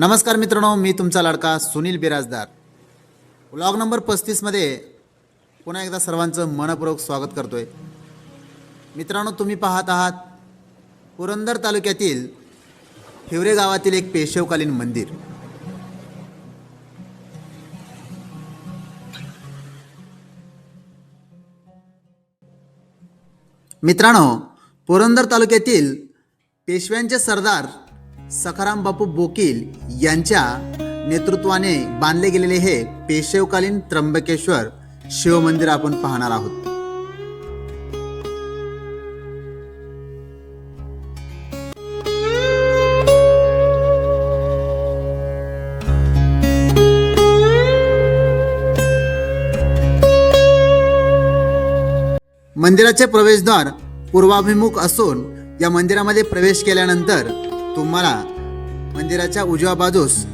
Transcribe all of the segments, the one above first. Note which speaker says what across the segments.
Speaker 1: नमस्कार मित्रांनो मी तुमचा लाडका सुनील बिराजदार. ब्लॉग नंबर पस्तीसमध्ये पुन्हा एकदा सर्वांचं मनपूर्वक स्वागत करतो आहे मित्रांनो तुम्ही पाहत आहात पुरंदर तालुक्यातील हिवरे गावातील एक पेशवकालीन मंदिर. मित्रांनो पुरंदर तालुक्यातील पेशव्यांचे सरदार सखाराम बापू बोकील यांच्या नेतृत्वाने बांधले गेलेले हे पेशवकालीन त्र्यंबकेश्वर शिवमंदिर आपण पाहणार आहोत. मंदिराचे प्रवेशद्वार पूर्वाभिमुख असून या मंदिरामध्ये प्रवेश केल्यानंतर तुम्हाला मंदिराच्या उजव्या बाजूस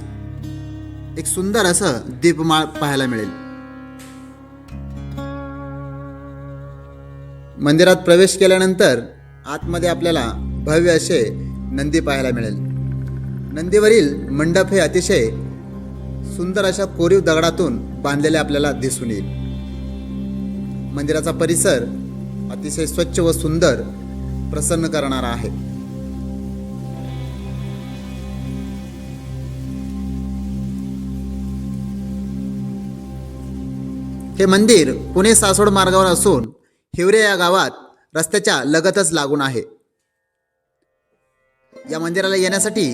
Speaker 1: एक सुंदर असं दीपमाळ पाहायला मिळेल. मंदिरात प्रवेश केल्यानंतर आतमध्ये आपल्याला भव्य असे नंदी पाहायला मिळेल. नंदीवरील मंडप हे अतिशय सुंदर अशा कोरीव दगडातून बांधलेले आपल्याला दिसून येईल. मंदिराचा परिसर अतिशय स्वच्छ व सुंदर प्रसन्न करणारा आहे. हे मंदिर पुणे सासवड मार्गावर असून हिवरे या गावात रस्त्याच्या लगतच लागून आहे. या मंदिराला येण्यासाठी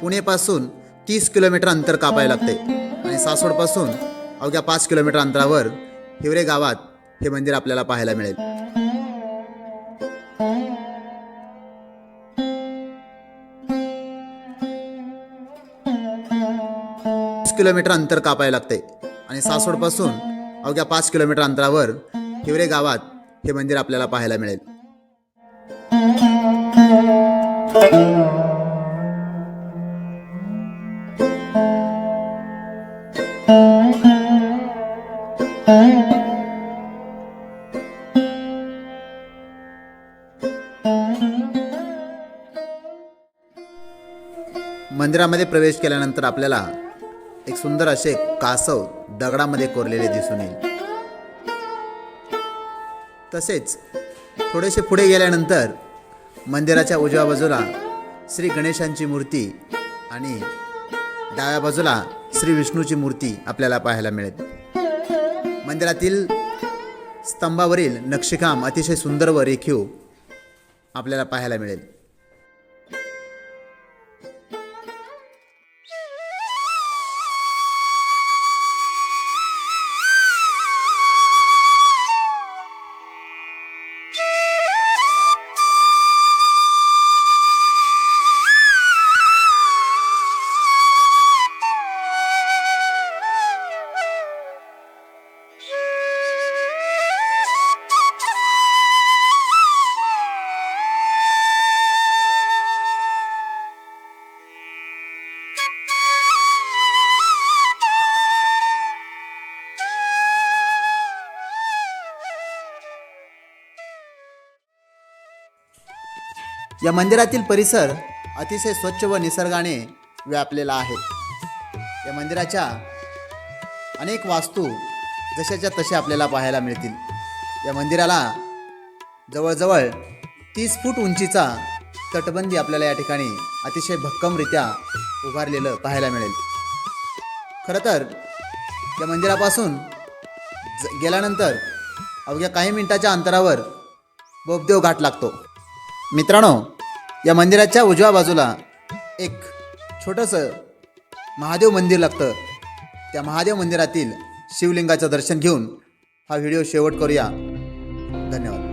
Speaker 1: पुणेपासून तीस किलोमीटर अंतर कापायला लागते आणि सासवडपासून अवघ्या पाच किलोमीटर अंतरावर हिवरे गावात हे मंदिर आपल्याला पाहायला मिळेल. तीस किलोमीटर अंतर कापायला लागते आणि सासवडपासून अवघ्या पाच किलोमीटर अंतरावर हिवरे गावात हे मंदिर आपल्याला पाहायला मिळेल. मंदिरामध्ये प्रवेश केल्यानंतर आपल्याला एक सुंदर असे कासव दगडामध्ये कोरलेले दिसून येईल. तसेच थोडेसे पुढे गेल्यानंतर मंदिराच्या उजव्या बाजूला श्री गणेशांची मूर्ती आणि डाव्या बाजूला श्री विष्णूची मूर्ती आपल्याला पाहायला मिळेल. मंदिरातील स्तंभावरील नक्षीकाम अतिशय सुंदर व रेखीव आपल्याला पाहायला मिळेल. या मंदिरातील परिसर अतिशय स्वच्छ व निसर्गाने व्यापलेला आहे. या मंदिराच्या अनेक वास्तू जशाच्या तशा आपल्याला पाहायला मिळतील. या मंदिराला जवळजवळ तीस फूट उंचीचा तटबंदी आपल्याला या ठिकाणी अतिशय भक्कमरित्या उभारलेलं पाहायला मिळेल. खरं तर या मंदिरापासून ज- गेल्यानंतर अवघ्या काही मिनिटाच्या अंतरावर बोबदेव घाट लागतो. मित्रांनो या मंदिराच्या उजव्या बाजूला एक छोटंसं महादेव मंदिर लागतं. त्या महादेव मंदिरातील शिवलिंगाचं दर्शन घेऊन हा व्हिडिओ शेवट करूया. धन्यवाद.